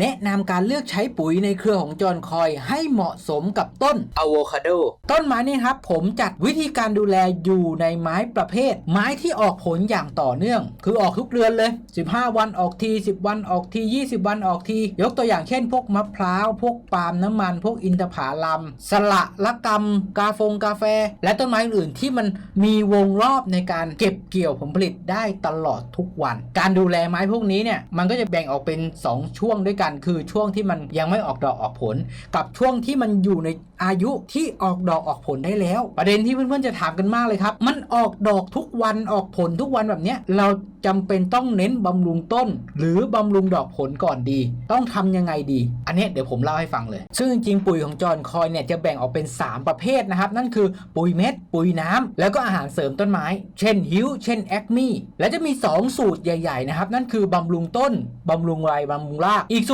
แนะนำการเลือกใช้ปุ๋ยในเครือของจอห์นคอยให้เหมาะสมกับต้นอะโวคาโดต้นไม้นี่ครับผมจัดวิธีการดูแลอยู่ในไม้ประเภท ไม้ที่ออกผลอย่างต่อเนื่อง คือออกทุกเดือนเลย 15 วันออกที 10 วันออกที 20 วันออกที ยกตัวอย่างเช่น พวกมะพร้าว พวกปาล์มน้ำมัน พวกอินทผลัม สละละกำกาฟงกาแฟ และต้นไม้อื่นๆที่มันมีวงรอบในการเก็บเกี่ยวผลผลิตได้ตลอดทุกวัน การดูแลไม้พวกนี้เนี่ยมันก็จะแบ่งออกเป็น 2 ช่วงด้วยกันคือช่วงที่มันยังไม่ออกดอกออกผล กับช่วงที่มันอยู่ในอายุที่ออกดอกออกผลได้แล้ว ประเด็นที่เพื่อนๆจะถามกันมากเลยครับ มันออกดอกทุกวันออกผลทุกวันแบบเนี้ยเราจำเป็นต้องเน้นบำรุงต้น หรือบำรุงดอกผลก่อนดี ต้องทำยังไงดี อันนี้เดี๋ยวผมเล่าให้ฟังเลย ซึ่งจริงๆปุ๋ยของจอห์นคอยเนี่ยจะแบ่งออกเป็น 3 ประเภทนะครับ นั่นคือปุ๋ยเม็ด ปุ๋ยน้ำแล้วก็อาหารเสริมต้นไม้ เช่นฮิวเช่นแอคมีและจะมี 2 สูตรใหญ่ ๆ นะครับ นั่นคือบำรุงต้นบำรุงไรบำรุงรากอีกสู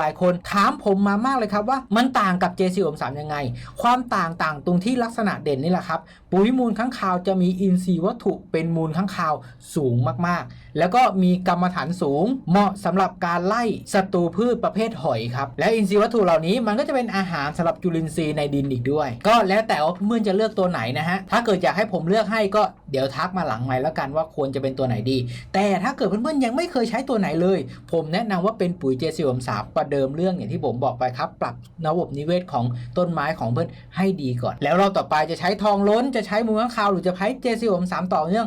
หลายคนถามผมมามากเลยครับว่ามันต่างกับ JC 63ยังไง ความต่างต่างตรงที่ลักษณะเด่นนี่แหละครับ ปุ๋ยมูลค้างคาวจะมีอินทรีย์วัตถุเป็นมูลค้างคาวสูงมากๆ แล้วก็มีกรรมฐานสูง เหมาะสำหรับการไล่ศัตรูพืชประเภทหอยครับ และอินทรีย์วัตถุเหล่านี้มันก็จะเป็นอาหารสำหรับจุลินทรีย์ในดินอีกด้วย ก็แล้วแต่ว่าเมื่อจะเลือกตัวไหนนะฮะ ถ้าเกิดอยากให้ผมเลือกให้ก็เดี๋ยวทักมาหลังไมค์แล้วกันว่าควรจะเป็นตัวไหนดี แต่ถ้าเกิดเพื่อนๆยังไม่เคยใช้ตัวไหนเลย ผมแนะนำว่าเป็นปุ๋ยเจสิวมสาประเดิมเรื่องอย่างที่ผมบอกไปครับ ปรับระบบนิเวศของต้นไม้ของเพื่อนให้ดีก่อน แล้วเราต่อไปจะใช้ทองล้นจะใช้มูลค้างคาวหรือจะใช้เจสิวมสามต่อเนื่อง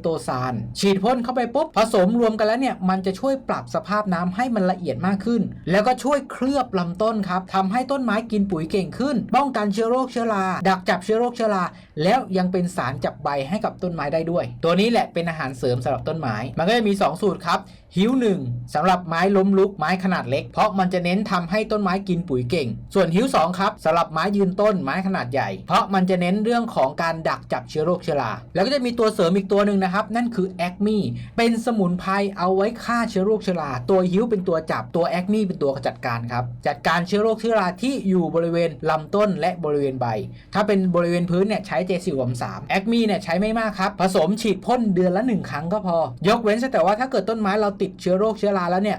โตซาน ฉีดพ่นเข้าไปปุ๊บผสมรวมกันแล้วเนี่ยมันจะช่วยปรับสภาพน้ำให้มันละเอียดมากขึ้น แล้วก็ช่วยเคลือบลำต้นครับทำให้ต้นไม้กินปุ๋ยเก่งขึ้น ป้องกันเชื้อโรคเชื้อราดักจับเชื้อโรคเชื้อราแล้วยังเป็นสารจับใบให้กับต้นไม้ได้ด้วย ตัวนี้แหละเป็นอาหารเสริมสำหรับต้นไม้ มันก็จะมี 2 สูตรครับหิวหนึ่งสำหรับไม้ล้มลุกไม้ขนาดเล็ก เพราะมันจะเน้นทำให้ต้นไม้กินปุ๋ยเก่ง ส่วนหิวสองครับสำหรับไม้ยืนต้นไม้ขนาดใหญ่ เพราะมันจะเน้นเรื่องของการดักจับเชื้อโรคเชื้อราแล้วก็จะมีตัวเสริมอีกตัวหนึ่งนะครับ นั่นคือแอคมี่เป็นสมุนไพรเอาไว้ฆ่าเชื้อโรคเชื้อราตัวฮิวเป็นตัวจับตัวแอคมี่เป็นตัวจัดการครับ จัดการเชื้อโรคเชื้อราที่อยู่บริเวณลำต้นและบริเวณใบ ถ้าเป็นบริเวณพื้นเนี่ยใช้เจสิวมสามแอคมี่เนี่ยใช้ไม่มากครับ ผสมฉีดพ่นเดือนละหนึ่งครั้งก็พอ ยกเว้นแต่ว่าถ้าเกิดต้นไม้เราติดเชื้อโรคเชื้อราแล้วเนี่ย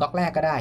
ก๊อกแรกก็ได้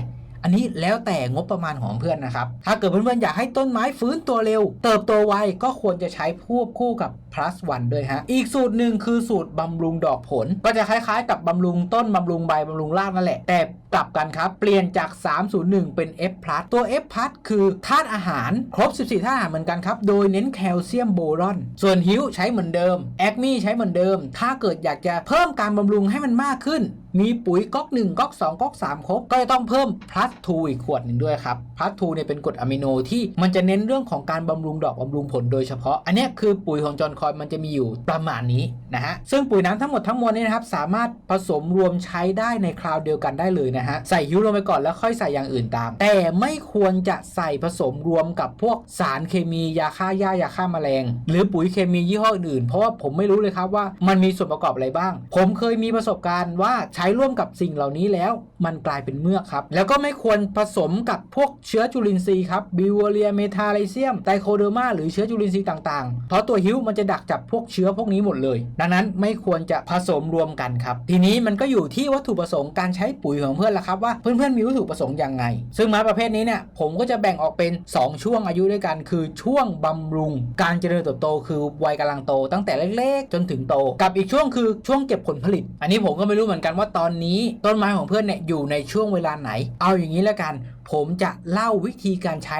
อันนี้แล้วแต่งบประมาณของเพื่อนนะครับ ถ้าเกิดเพื่อนๆอยากให้ต้นไม้ฟื้นตัวเร็ว เติบโตไวก็ควรจะใช้ควบคู่กับ plus one ด้วยฮะ อีกสูตรหนึ่งคือสูตรบำรุงดอกผล ก็จะคล้ายๆกับบำรุงต้นบำรุงใบบำรุงรากนั่นแหละ แต่กลับกันครับ เปลี่ยนจาก 301 เป็น F plus ตัว F plus คือธาตุอาหารครบ 14ธาตุอาหารเหมือนกันครับ โดยเน้นแคลเซียมโบรอน ส่วนฮิวใช้เหมือนเดิมแอคมี่ใช้เหมือนเดิม ถ้าเกิดอยากจะเพิ่มการบำรุงให้มันมากขึ้น มีปุ๋ยก๊อก1ก๊อก2ก๊อก3ครบก็จะต้องเพิ่ม plus 2อีกขวดหนึ่งด้วยครับ plus 2เนี่ยเป็นกรดอะมิโนที่มันจะเน้นเรื่องของการบำรุงดอกบำรุงผลโดยเฉพาะ อันนี้คือปุ๋ยของจอห์นคอยมันจะมีอยู่ประมาณนี้นะฮะซึ่งปุ๋ยน้ำทั้งหมดทั้งมวลนี้นะครับสามารถผสมรวมใช้ได้ในคราวเดียวกันได้เลยนะฮะใส่ฮิวลงไปก่อนแล้วค่อยใส่อย่างอื่นตาม แต่ไม่ควรจะใส่ผสมรวมกับพวกสารเคมียาฆ่าหญ้ายาฆ่าแมลง หรือปุ๋ยเคมียี่ห้ออื่นเพราะว่าผมไม่รู้เลยครับว่ามันมีส่วนประกอบอะไรบ้าง ผมเคยมีประสบการณ์ว่าใช้ร่วมกับสิ่งเหล่านี้แล้ว มันกลายเป็นเมือกครับ แล้วก็ไม่ควรผสมกับพวกเชื้อจุลินทรีย์ครับบิวเรียเมทาไลเซียมไตโคเดอร์มาหรือเชื้อจุลินทรีย์ต่างๆ เพราะตัวฮิวมันจะดักจับพวกเชื้อพวกนี้หมดเลย ดังนั้นไม่ควรจะผสมรวมกันครับ ทีนี้มันก็อยู่ที่วัตถุประสงค์การใช้ปุ๋ยของเพื่อนละครับว่าเพื่อนๆมีวัตถุประสงค์ยังไง ซึ่งไม้ประเภทนี้เนี่ยผมก็จะแบ่งออกเป็น 2 ช่วงอายุด้วยกัน คือช่วงบำรุง การเจริญเติบโตคือวัยกำลังโต ตั้งแต่เล็กๆ จนถึงโต กับอีกช่วงคือช่วงเก็บผลผลิต อันนี้ผมก็ไม่รู้เหมือนกันว่าตอนนี้ต้นไม้ของเพื่อนเนี่ยอยู่ในช่วงเวลาไหน เอาอย่างางนี้แล้วกัน ผมจะเล่าวิธีการใช้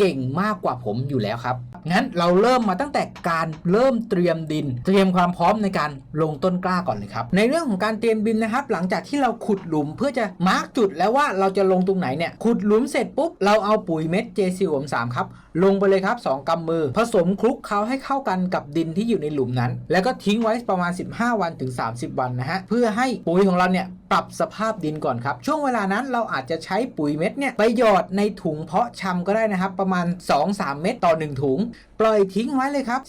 เก่งมากกว่าผมอยู่แล้วครับ งั้นเราเริ่มมาตั้งแต่การเริ่มเตรียมดิน เตรียมความพร้อมในการลงต้นกล้าก่อนเลยครับ ในเรื่องของการเตรียมดินนะครับ หลังจากที่เราขุดหลุมเพื่อจะมาร์กจุดแล้วว่าเราจะลงตรงไหนเนี่ย ขุดหลุมเสร็จปุ๊บ เราเอาปุ๋ยเม็ด JC 3ครับลงไปเลยครับ 2กำมือ ผสมคลุกเคล้าให้เข้ากันกับดินที่อยู่ในหลุมนั้น แล้วก็ทิ้งไว้ประมาณ 15 วันถึง 30 วันนะฮะ เพื่อให้ปุ๋ยของเราเนี่ยปรับสภาพดินก่อนครับ ช่วงเวลานั้นเราอาจจะใช้ปุ๋ยเม็ดเนี่ยไปหยอดในถุงเพาะชำก็ได้นะครับ ประมาณ 2-3 เม็ดต่อ 1 ถุง ปล่อยทิ้งไว้เลยครับ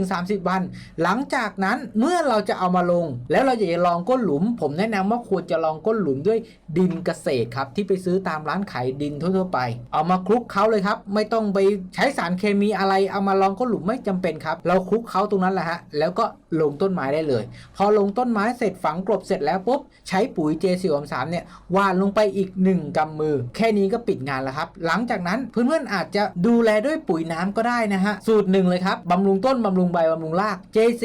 15-30 วัน หลังจากนั้นเมื่อเราจะเอามาลง แล้วเราอยากจะลองก้นหลุม ผมแนะนำว่าควรจะลองก้นหลุมด้วยดินเกษตรครับที่ไปซื้อตามร้านขายดินทั่วๆไป เอามาคลุกเขาเลยครับ ไม่ต้องไปใช้สารเคมีอะไรเอามาลองก้นหลุมไม่จำเป็นครับ เราคลุกเขาตรงนั้นแหละฮะแล้วก็ลงต้นไม้ได้เลย พอลงต้นไม้เสร็จฝังกลบเสร็จแล้วปุ๊บใช้ปุ๋ย J4 3เนี่ยวานลงไปอีก 1กำมือ แค่นี้ก็ปิดงานแล้วครับ หลังจากนั้นเพื่อนๆอาจจะดูแลด้วยปุ๋ยน้ำก็ได้นะฮะสูตรหนึ่งเลยครับ บำรุงต้น บำรุงใบ บำรุงราก JC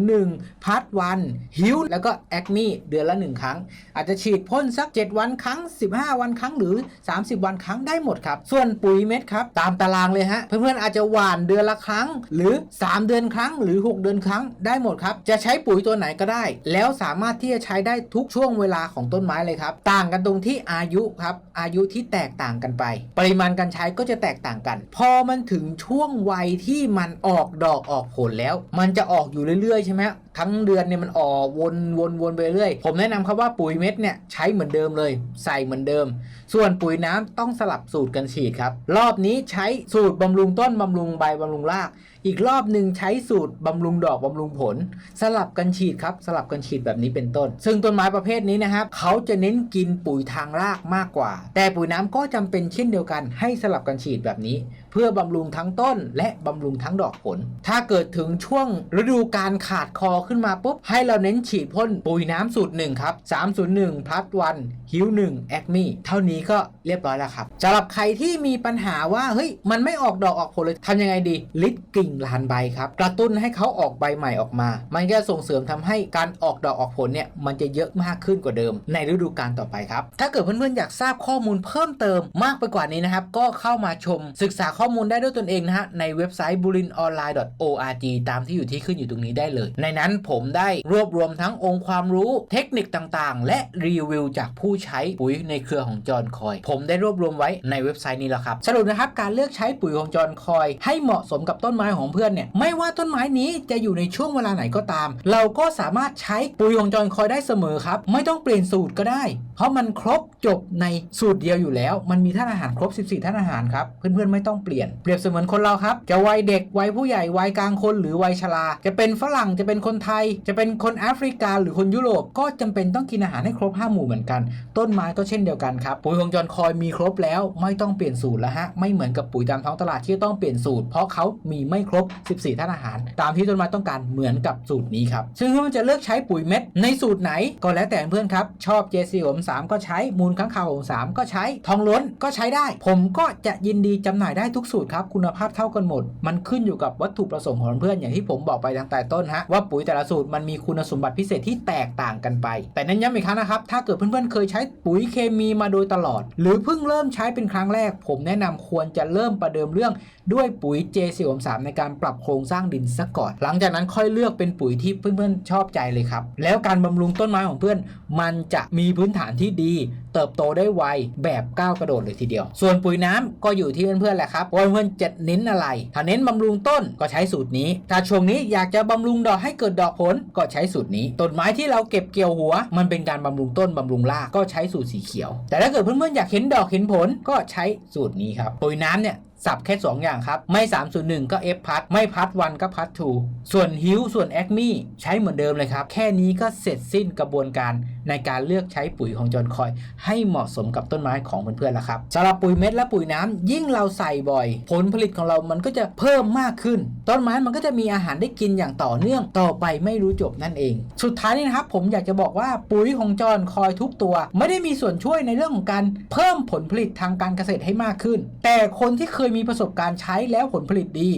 301 พัดวันฮิวแล้วก็แอคมีเดือนละ 1 ครั้ง อาจจะฉีดพ่นสัก 7 วันครั้ง 15 วันครั้งหรือ 30 วันครั้งได้หมดครับ ส่วนปุ๋ยเม็ดครับตามตารางเลยฮะ เพื่อนๆอาจจะหว่านเดือนละครั้ง หรือ 3 เดือนครั้งหรือ 6 เดือนครั้งได้หมดครับ จะใช้ปุ๋ยตัวไหนก็ได้ แล้วสามารถที่จะใช้ได้ทุกช่วงเวลาของต้นไม้เลยครับ ต่างกันตรงที่อายุครับอายุที่แตกต่างกันไป ปริมาณการใช้ก็จะแตกต่างกัน พอมันถึงช่วงวัยที่มันออกดอกออกผลแล้ว มันจะออกอยู่เรื่อยๆใช่ไหมทั้งเดือนเนี่ยมันออกวนวนวนไปเรื่อยผมแนะนำครับว่าปุ๋ยเม็ดเนี่ยใช้เหมือนเดิมเลย ใส่เหมือนเดิม ส่วนปุ๋ยน้ำต้องสลับสูตรกันฉีดครับ รอบนี้ใช้สูตรบำรุงต้นบำรุงใบบำรุงราก อีกรอบหนึ่งใช้สูตรบำรุงดอกบำรุงผล สลับกันฉีดครับสลับกันฉีดแบบนี้เป็นต้น ซึ่งต้นไม้ประเภทนี้นะครับเขาจะเน้นกินปุ๋ยทางรากมากกว่า แต่ปุ๋ยน้ำก็จำเป็นเช่นเดียวกันให้สลับกันฉีดแบบนี้ เพื่อบำรุงทั้งต้น และบำรุงทั้งดอกผล ถ้าเกิดถึงช่วงฤดูการขาดคอขึ้นมาปุ๊บ ให้เราเน้นฉีดพ่นปุ๋ยน้ำสูตรหนึ่งครับ 301 plus 1ฮิว1แอคมีเท่านี้ก็เรียบร้อยแล้วครับสำหรับใครที่มีปัญหาว่าเฮ้ยมันไม่ออกดอกออกผลเลยทำยังไงดี ลิดกิ่งลานใบครับ กระตุ้นให้เขาออกใบใหม่ออกมา มันก็ส่งเสริมทำให้การออกดอกออกผลเนี่ยมันจะเยอะมากขึ้นกว่าเดิม ในฤดูกาลต่อไปครับ ถ้าเกิดเพื่อนๆอยากทราบข้อมูลเพิ่มเติมมากไปกว่านี้นะครับ ก็เข้ามาชมศึกษาข้อข้อมูลได้ด้วยตนเองนะฮะ ในเว็บไซต์ burinonline.org ตามที่อยู่ที่ขึ้นอยู่ตรงนี้ได้เลย ในนั้นผมได้รวบรวมทั้งองค์ความรู้เทคนิคต่างๆ และรีวิวจากผู้ใช้ปุ๋ยในเครือของจอห์นคอย ผมได้รวบรวมไว้ในเว็บไซต์นี้แล้วครับ สรุปนะครับการเลือกใช้ปุ๋ยของจอห์นคอย ให้เหมาะสมกับต้นไม้ของเพื่อนเนี่ยไม่ว่าต้นไม้นี้จะอยู่ในช่วงเวลาไหนก็ตาม เราก็สามารถใช้ปุ๋ยของจอห์นคอยได้เสมอครับไม่ต้องเปลี่ยนสูตรก็ได้ เพราะมันครบจบในสูตรเดียวอยู่แล้ว มันมีท่านอาหารครบ 14ท่านอาหารครับเพื่อนๆไม่ต้องเปลี่ยนเปรียบเสมือนคนเราครับ จะวัยเด็กวัยผู้ใหญ่วัยกลางคนหรือวัยชราจะเป็นฝรั่งจะเป็นคนไทย จะเป็นคนแอฟริกาหรือคนยุโรปก็จำเป็นต้องกินอาหารให้ครบ5หมู่เหมือนกัน ต้นไม้ก็เช่นเดียวกันครับปุ๋ยของจอนคอยมีครบแล้วไม่ต้องเปลี่ยนสูตรแล้วฮะไม่เหมือนกับปุ๋ยตามท้องตลาดที่ต้องเปลี่ยนสูตร เพราะเขามีไม่ครบ 14ท่านอาหาร ตามที่ต้นไม้ต้องการเหมือนกับสูตรนี้ครับซึ่งเพื่อนจะเลือกใช้ปุ๋ยเม็ดในสูตรไหนก็แล้วแต่เพื่อนครับชอบ JC ผม3ก็ใช้มูลค้างคาวผม3ก็ใช้ทองล้นก็ใช้ได้ ผมก็จะยินดีจำหน่ายได้ทุกสูตรครับคุณภาพเท่ากันหมด มันขึ้นอยู่กับวัตถุประสงค์ของเพื่อนอย่างที่ผมบอกไปตั้งแต่ต้นฮะว่าปุ๋ยแต่ละสูตรมันมีคุณสมบัติพิเศษที่แตกต่างกันไป แต่นั้นย้ำอีกครั้งนะครับถ้าเกิดเพื่อนๆเคยใช้ปุ๋ยเคมีมาโดยตลอด หรือเพิ่งเริ่มใช้เป็นครั้งแรก ผมแนะนำควรจะเริ่มประเดิมเรื่องด้วยปุ๋ย J4 3ในการปรับโครงสร้างดินซะก่อน หลังจากนั้นค่อยเลือกเป็นปุ๋ยที่เพื่อนๆชอบใจเลยครับแล้วการบำรุงต้นไม้ของเพื่อน มันจะมีพื้นฐานที่ดี เติบโตได้ไวแบบก้าวกระโดดเลยทีเดียว ส่วนปุ๋ยน้ำก็อยู่ที่เพื่อนๆแหละครับว่าเพื่อนจะเน้นอะไร ถ้าเน้นบำรุงต้นก็ใช้สูตรนี้ ถ้าช่วงนี้อยากจะบำรุงดอกให้เกิดดอกผลก็ใช้สูตรนี้ต้นไม้ที่เราเก็บเกี่ยวหัว มันเป็นการบำรุงต้นบำรุงรากก็ใช้สูตรสีเขียว แต่ถ้าเกิดเพื่อนๆอยากเห็นดอกเห็นผลก็ใช้สูตรนี้ครับปุ๋ยน้ำเนี่ย สับแค่ 2 อย่างครับ ไม่ 301 ก็ F พัดไม่พัดวันก็พัดทูส่วนฮิวส่วนแอคมี่ใช้เหมือนเดิมเลยครับ แค่นี้ก็เสร็จสิ้นกระบวนการในการเลือกใช้ปุ๋ยของจอห์นคอย ให้เหมาะสมกับต้นไม้ของเพื่อนๆแล้วครับสำหรับปุ๋ยเม็ดและปุ๋ยน้ำยิ่งเราใส่บ่อย ผลผลิตของเรามันก็จะเพิ่มมากขึ้น ต้นไม้มันก็จะมีอาหารได้กินอย่างต่อเนื่องต่อไปไม่รู้จบนั่นเอง สุดท้ายนี้นะครับผมอยากจะบอกว่าปุ๋ยของจอห์นคอยทุกตัว ไม่ได้มีส่วนช่วยในเรื่องของการเพิ่มผลผลิตทางการเกษตรให้มากขึ้น แต่คนที่เคยมีประสบการณ์ใช้แล้วผลผลิตดี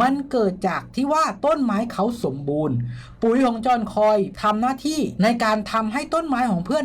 มันเกิดจากที่ว่าต้นไม้เขาสมบูรณ์ ปุ๋ยของจอนคอยทำหน้าที่ในการทำให้ต้นไม้ของเพื่อน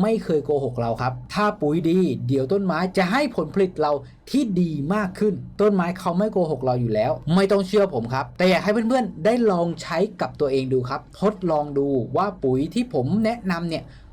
ไม่เคยโกหกเราครับ ถ้าปุ๋ยดี เดี๋ยวต้นไม้จะให้ผลผลิตเราที่ดีมากขึ้น ต้นไม้เขาไม่โกหกเราอยู่แล้ว ไม่ต้องเชื่อผมครับ แต่อยากให้เพื่อนๆได้ลองใช้กับตัวเองดูครับ ทดลองดูว่าปุ๋ยที่ผมแนะนำเนี่ย